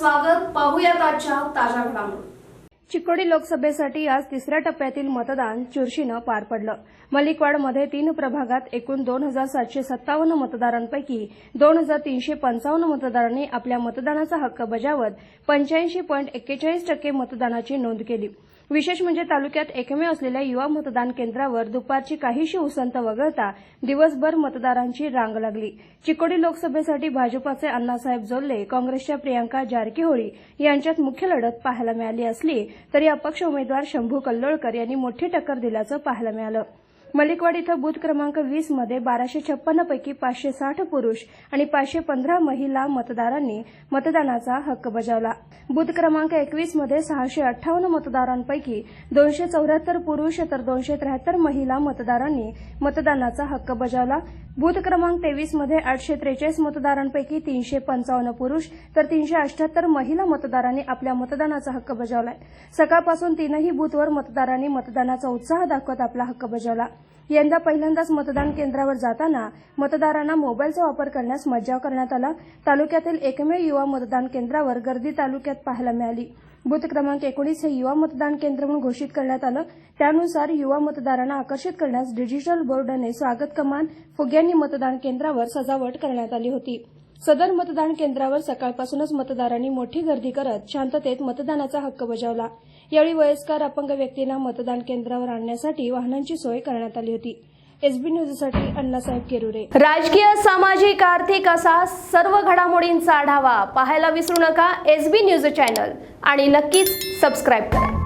स्वागत. पाहूयात आजच्या ताज्या घडामोडी. चिकोडी लोकसभेसाठी आज तिसऱ्या टप्प्यातील मतदान चुरशीनं पार पडलं. मलिकवाडमध्ये तीन प्रभागात एकूण दोन हजार सातशे सत्तावन्न मतदारांपैकी दोन हजार तीनशे पंचावन्न मतदारांनी आपल्या मतदानाचा हक्क बजावत पंच्याऐंशी पॉईंट एक्केचाळीस टक्के मतदानाची नोंद केली. विशेष म्हणजे तालुक्यात एकमेव असलेल्या युवा मतदान केंद्रावर दुपारची काहीशी उसंत वगळता दिवसभर मतदारांची रांग लागली. चिकोडी लोकसभेसाठी भाजपाचे अण्णासाहेब जोल्ले काँग्रेसच्या प्रियांका जारकीहोळी यांच्यात मुख्य लढत पाहायला मिळाली असली तरी अपक्ष उमेदवार शंभू कल्लोळकर यांनी मोठी टक्कर दिल्याचं पाहायला मिळालं. मलिकवाड इथं बूथ क्रमांक वीसमध्ये बाराशे छप्पन्न पैकी पाचशे साठ पुरुष आणि पाचशे पंधरा महिला मतदारांनी मतदानाचा हक्क बजावला. बूथ क्रमांक एकवीसमध्ये सहाशे अठ्ठावन्न मतदारांपैकी दोनशे चौऱ्याहत्तर पुरुष तर दोनशे त्र्याहत्तर महिला मतदारांनी मतदानाचा हक्क बजावला. बूथ क्रमांक तेवीसमध्ये आठशे त्रेचाळीस मतदारांपैकी तीनशे पंचावन्न पुरुष तर तीनशे अठ्याहत्तर महिला मतदारांनी आपल्या मतदानाचा हक्क बजावलाय. सकाळपासून तीनही बूथवर मतदारांनी मतदानाचा उत्साह दाखवत आपला हक्क बजावला. यंदा पहिल्यांदाच मतदान केंद्रावर जाताना मतदारांना मोबाईलचा वापर करण्यास मज्जाव करण्यात आला. तालुक्यातील एकमेव युवा मतदान केंद्रावर गर्दी तालुक्यात पाहायला मिळाली. बूथ क्रमांक एकोणीस हे युवा मतदान केंद्र म्हणून घोषित करण्यात आलं. त्यानुसार युवा मतदारांना आकर्षित करण्यास डिजिटल बोर्डाने स्वागत कमान फुग्यांनी मतदान केंद्रावर सजावट करण्यात आली होती. सदर मतदान केंद्रावर सकाळपासूनच मतदारांनी मोठी गर्दी करत शांततेत मतदानाचा हक्क बजावला. यावेळी वयस्कर अपंग व्यक्तींना मतदान केंद्रावर आणण्यासाठी वाहनांची सोय करण्यात आली होती. एसबी न्यूजसाठी अण्णासाहेब केरुरे. राजकीय सामाजिक आर्थिक असा सर्व घडामोडींचा आढावा पाहायला विसरू नका. SB news channel. आणि नक्कीच सबस्क्राईब करा.